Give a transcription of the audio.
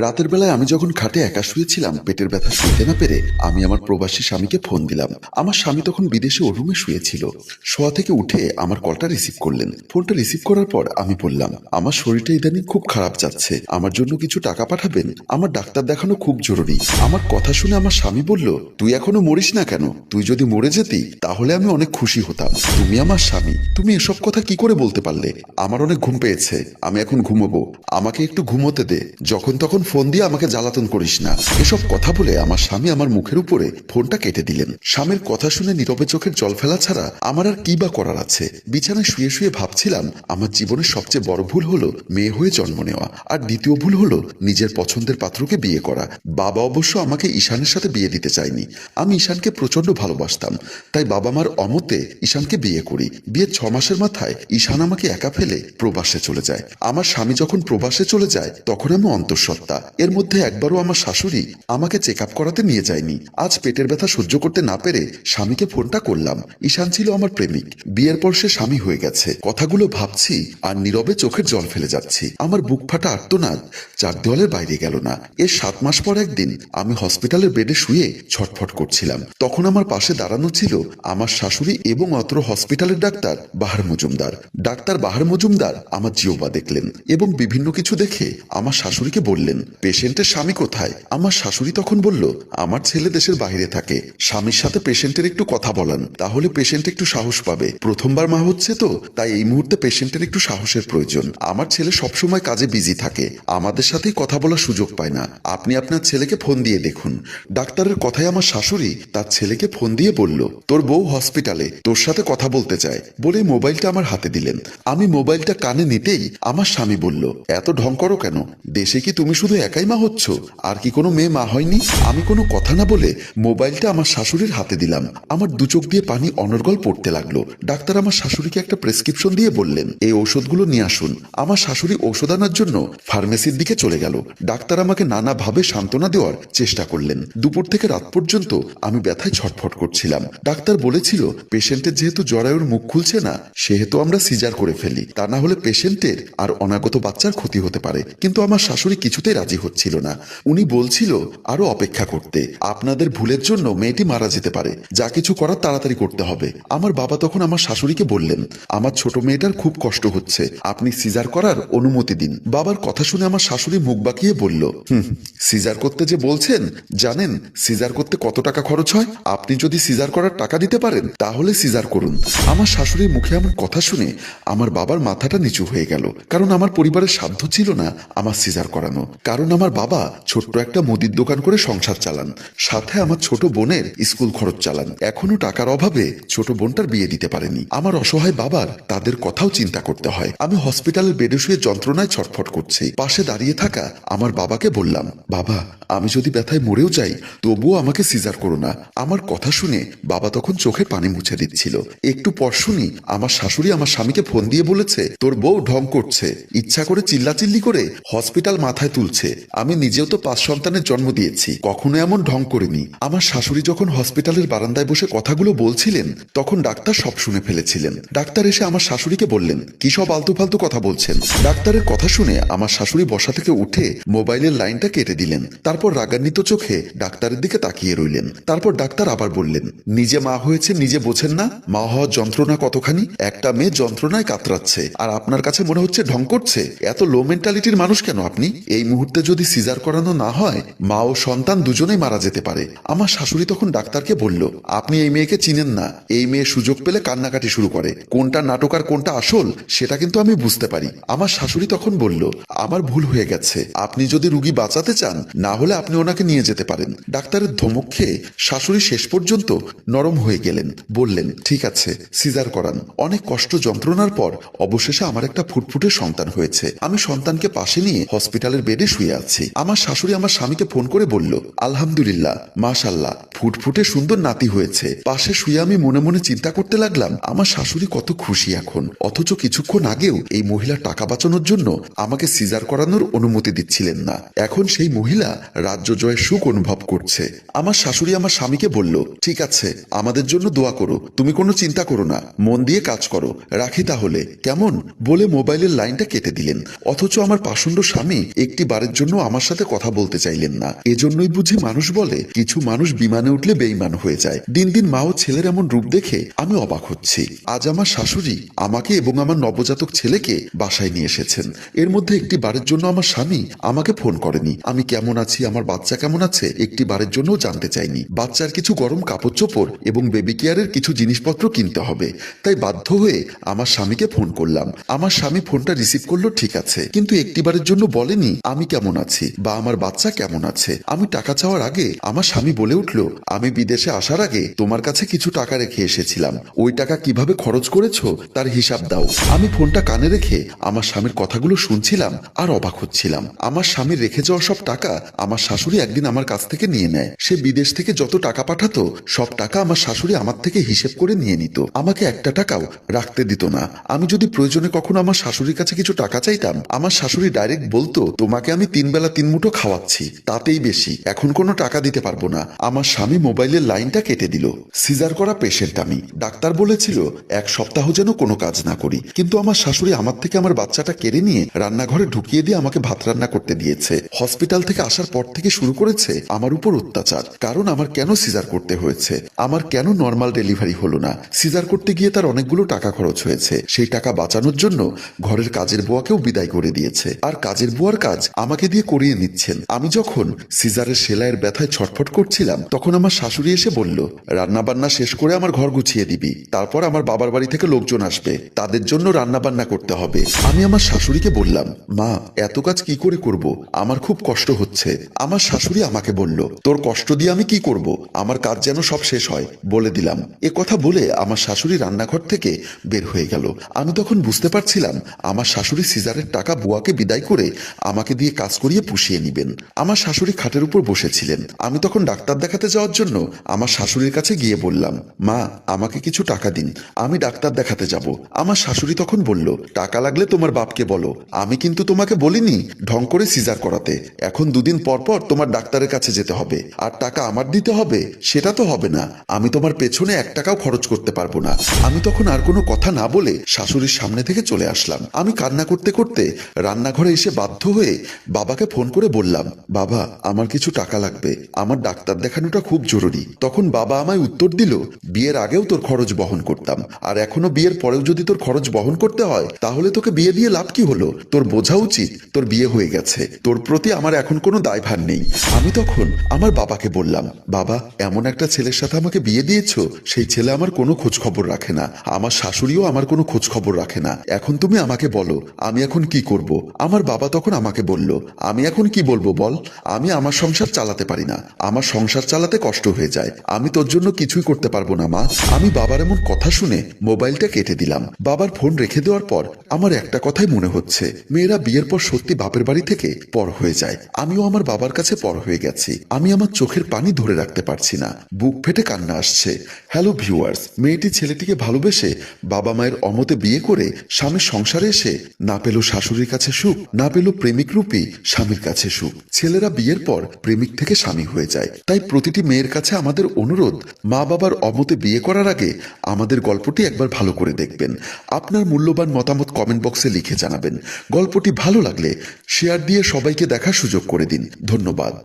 রাতের বেলায় আমি যখন খাটে একা শুয়েছিলাম, পেটের ব্যথা শুতে না পেরে আমি আমার প্রবাসী স্বামীকে ফোন দিলাম। আমার স্বামী তখন বিদেশে ও রুমে শুয়েছিল। শোয়া থেকে উঠে আমার কলটা রিসিভ করলেন। ফোনটা রিসিভ করার পর আমি বললাম, আমার শরীরটা ইদানিং খুব খারাপ যাচ্ছে। আমার জন্য কিছু টাকা পাঠাবেন? আমার ডাক্তার দেখানো খুব জরুরি। আমার কথা শুনে আমার স্বামী বলল, তুই এখনও মরিস না কেন? তুই যদি মরে যেতি, তাহলে আমি অনেক খুশি হতাম। তুমি আমার স্বামী। তুমি এসব কথা কি করে বলতে পারলে? আমার অনেক ঘুম পেয়েছে। আমি এখন ঘুমোবো। আমাকে একটু ঘুমোতে দে। যখন তখন ফোন দিয়ে আমাকে জ্বালাতন করিস না। এসব কথা বলে আমার স্বামী আমার মুখের উপরে ফোনটা কেটে দিলেন। স্বামীর কথা শুনে নীরবে চোখের জল ফেলা ছাড়া আমার আর কি বা করার আছে? বিছানায় শুয়ে শুয়ে ভাবছিলাম, আমার জীবনের সবচেয়ে বড় ভুল হলো মেয়ে হয়ে জন্ম নেওয়া। আর দ্বিতীয় ভুল হলো নিজের পছন্দের পাত্রকে বিয়ে করা। বাবা অবশ্য আমাকে ঈশানের সাথে বিয়ে দিতে চায়নি। আমি ঈশানকে প্রচণ্ড ভালোবাসতাম। তাই বাবা মার অমতে ঈশানকে বিয়ে করি। বিয়ের ছ মাসের মাথায় ঈশান আমাকে একা ফেলে প্রবাসে চলে যায়। আমার স্বামী যখন প্রবাসে চলে যায়, তখন আমি অন্তঃসত্ত্বা। এর মধ্যে একবারও আমার শাশুড়ি আমাকে চেক আপ করাতে নিয়ে যায়নি। আজ পেটের ব্যথা সহ্য করতে না পেরে স্বামীকে ফোনটা করলাম। ঈশান ছিল আমার প্রেমিক। বিয়ের পর সে স্বামী হয়ে গেছে। কথাগুলো ভাবছি আর নীরবে চোখের জল ফেলে যাচ্ছি। আমার বুক ফাটা আর্তনাদ। চার দেওয়ালের বাইরে গেল না। এর সাত মাস পর একদিন আমি হসপিটালের বেডে শুয়ে ছটফট করছিলাম। তখন আমার পাশে দাঁড়ানো ছিল আমার শাশুড়ি এবং অত্র হসপিটালের ডাক্তার বাহার মজুমদার। ডাক্তার বাহার মজুমদার আমার জিওবা দেখলেন এবং বিভিন্ন কিছু দেখে আমার শাশুড়িকে বললেন পেশেন্টের স্বামী কোথায়? আমার শাশুড়ি তখন বলল, আমার ছেলে দেশের বাইরে থাকে। স্বামীর সাথে পেশেন্টের একটু কথা বলান, তাহলে পেশেন্ট একটু সাহস পাবে। প্রথমবার মা হচ্ছে তো, তাই এই মুহূর্তে পেশেন্টের একটু সাহসের প্রয়োজন। আমার ছেলে সবসময় কাজে বিজি থাকে, আমাদের সাথেই কথা বলার সুযোগ পায় না। আপনি আপনার ছেলেকে ফোন দিয়ে দেখুন। ডাক্তারের কথায় আমার শাশুড়ি তার ছেলেকে ফোন দিয়ে বলল, তোর বউ হসপিটালে, তোর সাথে কথা বলতে চায়। বলে মোবাইলটা আমার হাতে দিলেন। আমি মোবাইলটা কানে নিতেই আমার স্বামী বলল, এত ঢং করো কেন? দেশে কি তুমি শুধু একাই মা হচ্ছ? আর কি কোনো মেয়ে মা হয়নি? আমি কোনো কথা না বলে মোবাইলটা আমার শাশুড়ির হাতে দিলাম। আমার দু চোখ দিয়ে পানি অনর্গল পড়তে লাগল। ডাক্তার আমার শাশুড়িকে একটা প্রেসক্রিপশন দিয়ে বললেন, এই ঔষধগুলো নিয়ে আসুন। আমার শাশুড়ি ঔষধ আনার জন্য ফার্মেসির দিকে চলে গেল। ডাক্তার আমাকে নানাভাবে সান্ত্বনা দেওয়ার চেষ্টা করলেন। দুপুর থেকে রাত পর্যন্ত আমি ব্যথায় ছটফট করছিলাম। ডাক্তার বলেছিল, পেশেন্টের যেহেতু জরায়ুর মুখ খুলছে না, সেহেতু আমরা সিজার করে ফেলি। তা না হলে পেশেন্টের আর অনাগত বাচ্চার ক্ষতি হতে পারে। কিন্তু আমার শাশুড়ি কিছুতেই রাজি হচ্ছিল না। উনি বলছিল, আরও অপেক্ষা করতে। আপনাদের ভুলের জন্য মেয়েটি মারা যেতে পারে। যা কিছু করার তাড়াতাড়ি করতে হবে। আমার বাবা তখন আমার শাশুড়িকে বললেন, আমার ছোট মেয়েটার খুব কষ্ট হচ্ছে। আপনি সিজার করার অনুমতি দিন। বাবার কথা শুনে আমার শাশুড়ি মুখ বাঁকিয়ে বলল, হুম, সিজার করতে যে বলছেন, জানেন সিজার করতে কত টাকা খরচ হয়? আপনি যদি সিজার করার টাকা দিতে পারেন, তাহলে সিজার করুন। আমার শাশুড়ির মুখে আমার কথা শুনে আমার বাবার মাথাটা নিচু হয়ে গেল, কারণ আমার পরিবারের সাধ্য ছিল না আমার সিজার করানো। কারণ আমার বাবা ছোট্ট একটা মুদির দোকান করে সংসার চালান, সাথে আমার ছোট বোনের স্কুল খরচ চালান। এখনও টাকার অভাবে ছোট বোনটার বিয়ে দিতে পারেনি। আমার অসহায় বাবার তাদের কথাও চিন্তা করতে হয়। আমি হসপিটালের বেডে শুয়ে যন্ত্রণায় ছটফট করছি। পাশে দাঁড়িয়ে থাকা আমার বাবাকে বললাম, বাবা, আমি যদি ব্যথায় মরেও যাই, তবুও আমাকে সিজার করো না। আমার কথা শুনে বাবা তখন চোখে পানি মুছে দিচ্ছিল। একটু পর শুনি, আমার শাশুড়ি আমার স্বামীকে ফোন দিয়ে বলেছে, তোর বউ ঢং করছে। ইচ্ছা করে চিল্লাচিল্লি করে হসপিটাল মাথায় তুলছে। আমি নিজেও তো পাঁচ সন্তানের জন্ম দিয়েছি। কখনো এমন ঢং করিনি। আমার শাশুড়ি যখন হসপিটালের বারান্দায় বসে কথাগুলো বলছিলেন, তখন ডাক্তার সব শুনে ফেলেছিলেন। ডাক্তার এসে আমার শাশুড়িকে বললেন, কি সব আলতু ফালতু কথা বলছেন? ডাক্তারের কথা শুনে আমার শাশুড়ি বসা থেকে উঠে মোবাইলের লাইনটা কেটে দিলেন। তারপর রাগান্বিত চোখে ডাক্তারের দিকে তাকিয়ে রইলেন। তারপর ডাক্তার আবার বললেন, নিজে মা হয়েছে, নিজে বোঝেন না। মা হওয়ার যন্ত্রণা কতখানি? একটা মেয়ে যন্ত্রণায় কাতরাচ্ছে। আর আপনার কাছে মনে হচ্ছে ঢং করছে? এত লো মেন্টালিটির মানুষ কেন আপনি? এই মুহূর্তে যদি সিজার করানো না হয়, মা ও সন্তান দুজনেই মারা যেতে পারে। আমার শাশুড়ি তখন ডাক্তারকে বলল, আপনি এই মেয়েকে চিনেন না। এই মেয়ে সুযোগ পেলে কান্নাকাটি শুরু করে। কোনটা নাটক আর কোনটা আসল, সেটা কিন্তু আমি বুঝতে পারি। আমার শাশুড়ি তখন বলল, আমার ভুল হয়ে গেছে। আপনি যদি রুগী বাঁচাতে চান, না হলে আপনি ওনাকে নিয়ে যেতে পারেন। ডাক্তারের ধমক খেয়ে শাশুড়ি শেষ পর্যন্ত নরম হয়ে গেলেন। বললেন, ঠিক আছে, সিজার করান। অনেক কষ্ট যন্ত্রণার পর অবশেষে আমার একটা ফুটফুটে সন্তান হয়েছে। আমি সন্তানকে পাশে নিয়ে হসপিটালের বেডে শুয়ে আছি। আমার শাশুড়ি আমার স্বামীকে ফোন করে বলল, আলহামদুলিল্লাহ, মাশাল্লাহ, ফুটফুটে সুন্দর নাতি হয়েছে। পাশে শুয়ে আমি মনে মনে চিন্তা করতে লাগলাম, আমার শাশুড়ি কত খুশি এখন। অথচ কিছুক্ষণ আগেও এই মহিলা টাকা বাঁচানোর জন্য আমাকে সিজার করানোর অনুমতি দিচ্ছিলেন না। এখন সেই মহিলা রাজ্য জয়ের সুখ অনুভব করছে। আমার শাশুড়ি আমার স্বামীকে বলল, ঠিক আছে, আমাদের জন্য দোয়া করো, তুমি কোনো চিন্তা করো না, মন দিয়ে কাজ করো, রাখি তাহলে। কেমন? বলে মোবাইলের লাইনটা কেটে দিলেন। অথচ আমার পাষণ্ড স্বামী একটি বারের জন্য আমার সাথে কথা বলতে চাইলেন না। এজন্যই বুঝি মানুষ বলে, কিছু মানুষ বিমানে উঠলে বেইমান হয়ে যায়। দিন দিন মা ও ছেলের এমন রূপ দেখে আমি অবাক হচ্ছি। আজ আমার শাশুড়ি আমাকে এবং আমার নবজাতক ছেলেকে বাসায় নিয়ে এসেছেন। এর মধ্যে একটি বারের জন্য আমার স্বামী আমাকে ফোন করেনি। আমি কেমন আছি, আমার বাচ্চা কেমন আছে, একটি বারের জন্য জানতে চাইনি। বাচ্চার কিছু গরম কাপড় চোপড় এবং বেবি কেয়ারের কিছু জিনিসপত্র কিনতে হবে। তাই বাধ্য হয়ে আমার স্বামীকে ফোন করলাম। আমার স্বামী ফোনটা রিসিভ করল, ঠিক আছে। কিন্তু একটি বারের জন্য বলেনি, আমি কেমন আছি? বা আমার বাচ্চা কেমন আছে? আমি টাকা চাওয়ার আগে আমার স্বামী বলে উঠল, আমি বিদেশে আসার আগে তোমার কাছে কিছু টাকা রেখে এসেছিলাম। ওই টাকা কীভাবে খরচ করেছ তার হিসাব দাও। আমি ফোনটা কানে রেখে আমার স্বামীর কথাগুলো শুনছিলাম আর অবাক হচ্ছিলাম। আমার স্বামীর রেখে যাওয়া সব টাকা আমার শাশুড়ি একদিন আমার কাছ থেকে নিয়ে নেয়। সে বিদেশ থেকে যত টাকা পাঠাতো, সব টাকা আমার শাশুড়ি আমার থেকে হিসেব করে নিয়ে নিত। আমাকে একটা টাকাও রাখতে দিত না। আমি যদি প্রয়োজনে কখনো আমার শাশুড়ির কাছে কিছু টাকা চাইতাম, আমার শাশুড়ি ডাইরেক্ট বলতো, তোমাকে আমি তিন বেলা তিন মুঠো খাওয়াচ্ছি, তাতেই বেশি। এখন কোনো টাকা দিতে পারব না। আমার স্বামী মোবাইলের লাইনটা কেটে দিল। সিজার করা পেশেন্ট আমি। ডাক্তার বলেছিল, এক সপ্তাহ যেন কোনো কাজ না করি। কিন্তু আমার শাশুড়ি আমার থেকে আমার বাচ্চাটা কেড়ে নিয়ে রান্নাঘরে ঢুকিয়ে দিয়ে আমাকে ভাত রান্না করতে দিয়েছে। হসপিটাল থেকে আসার পর থেকে শুরু করেছে আমার উপর অত্যাচার। কারণ আমার কেন সিজার করতে হয়েছে? আমার কেন নর্মাল ডেলিভারি হলো না? সিজার করতে গিয়ে তার অনেকগুলো টাকা খরচ হয়েছে। সেই টাকা বাঁচানোর জন্য ঘরের কাজের বুয়াকেও বিদায় করে দিয়েছে। আর কাজের বুয়ার কাজ আমাকে দিয়ে করিয়ে নিচ্ছেন। আমি যখন সিজারের সেলাইয়ের ব্যথায় ছটফট করছিলাম, তখন আমার শাশুড়ি এসে বলল রান্না বান্না শেষ করে আমার ঘর গুছিয়ে দিবি। তারপর আমার বাবার বাড়ি থেকে লোকজন আসবে। তাদের জন্য রান্না বান্না করতে হবে। আমি আমার শাশুড়িকে বললাম, মা, এত কাজ কি করে করব? আমার খুব কষ্ট হচ্ছে। আমার শাশুড়ি আমাকে বলল, তোর কষ্ট দিয়ে আমি কি করব? আমার কাজ যেন সব শেষ হয়। বলে দিলাম। এ কথা বলে আমার শাশুড়ি রান্নাঘর থেকে বের হয়ে গেল। আমি তখন বুঝতে পারছিলাম, আমার শাশুড়ি সিজারের টাকা বুয়াকে বিদায় করে আমাকে দিয়ে কাজ করিয়ে পুষিয়ে নিবেন। আমার শাশুড়ি খাটের উপর বসেছিলেন। আমি তখন ডাক্তার দেখাতে যাওয়ার জন্য আমার শাশুড়ির কাছে গিয়ে বললাম, মা, আমাকে কিছু টাকা দিন, আমি ডাক্তার দেখাতে যাব। আমার শাশুড়ি তখন বলল, টাকা লাগলে তোমার বাপকে বলো। আমি কিন্তু তোমাকে বলিনি, ঢং করে সিজার করাতে। এখন দুদিন পর পর তোমার ডাক্তারের কাছে যেতে হবে। আর টাকা আমার দিতে হবে, সেটা তো হবে না। আমি তোমার পেছনে এক টাকাও খরচ করতে পারব না। আমি তখন আর কোনো কথা না বলে শাশুড়ির সামনে থেকে চলে আসলাম। আমি কান্না করতে করতে রান্নাঘরে এসে বাধ্য হয়ে বাবাকে ফোন করে বললাম, বাবা, আমার কিছু টাকা লাগবে। আমার ডাক্তার দেখানোটা খুব জরুরি। তখন বাবা আমায় উত্তর দিল, বিয়ের আগেও তোর খরচ বহন করতাম। আর এখনও বিয়ের পরেও যদি তোর খরচ বহন করতে হয়, তাহলে তোকে বিয়ে দিয়ে লাভ কি হলো? তোর বোঝা উচিত, তোর বিয়ে হয়ে গেছে। তোর প্রতি আমার এখন কোনো দায়ভার নেই। আমি তখন আমার বাবাকে বললাম, বাবা, এমন একটা ছেলের সাথে আমাকে বিয়ে দিয়েছ, সেই ছেলে আমার কোনো খোঁজ খবর রাখে না। আমার শাশুড়িও আমার কোনো খোঁজ খবর রাখে না। এখন তুমি আমাকে বলো, আমি এখন কি করব? আমার বাবা তখন আমাকে বলল আমি এখন কি বলব বল? আমি আমার সংসার চালাতে পারি না। আমার সংসার চালাতে কষ্ট হয়ে যায়। আমি তোর জন্য কিছুই করতে পারব না, মা। আমি বাবার এমন কথা শুনে মোবাইলটা কেটে দিলাম। বাবার ফোন রেখে দেওয়ার পর আমার একটা কথাই মনে হচ্ছে। মেয়েরা বিয়ের পর সত্যি বাপের বাড়ি থেকে পর হয়ে যায়। আমিও আমার বাবার কাছে পর হয়ে গেছি। আমি আমার চোখের পানি ধরে রাখতে পারছি না। বুক ফেটে কান্না আসছে। হ্যালো ভিউয়ার্স, মেয়েটি ছেলেটিকে ভালোবেসে বাবা মায়ের অমতে বিয়ে করে স্বামীর সংসারে এসে না পেল শাশুড়ির কাছে সুখ, না পেল প্রেমিক রূপী স্বামীর কাছে সুখ। ছেলেরা বিয়ের পর প্রেমিক থেকে স্বামী হয়ে যায়। তাই প্রতিটি মেয়ের কাছে আমাদের অনুরোধ, মা বাবার অমতে বিয়ে করার আগে আমাদের গল্পটি একবার ভালো করে দেখবেন। আপনার মূল্যবান মতামত কমেন্ট বক্সে লিখে জানাবেন। গল্পটি ভালো লাগলে শেয়ার দিয়ে সবাইকে দেখার সুযোগ করে দিন। ধন্যবাদ।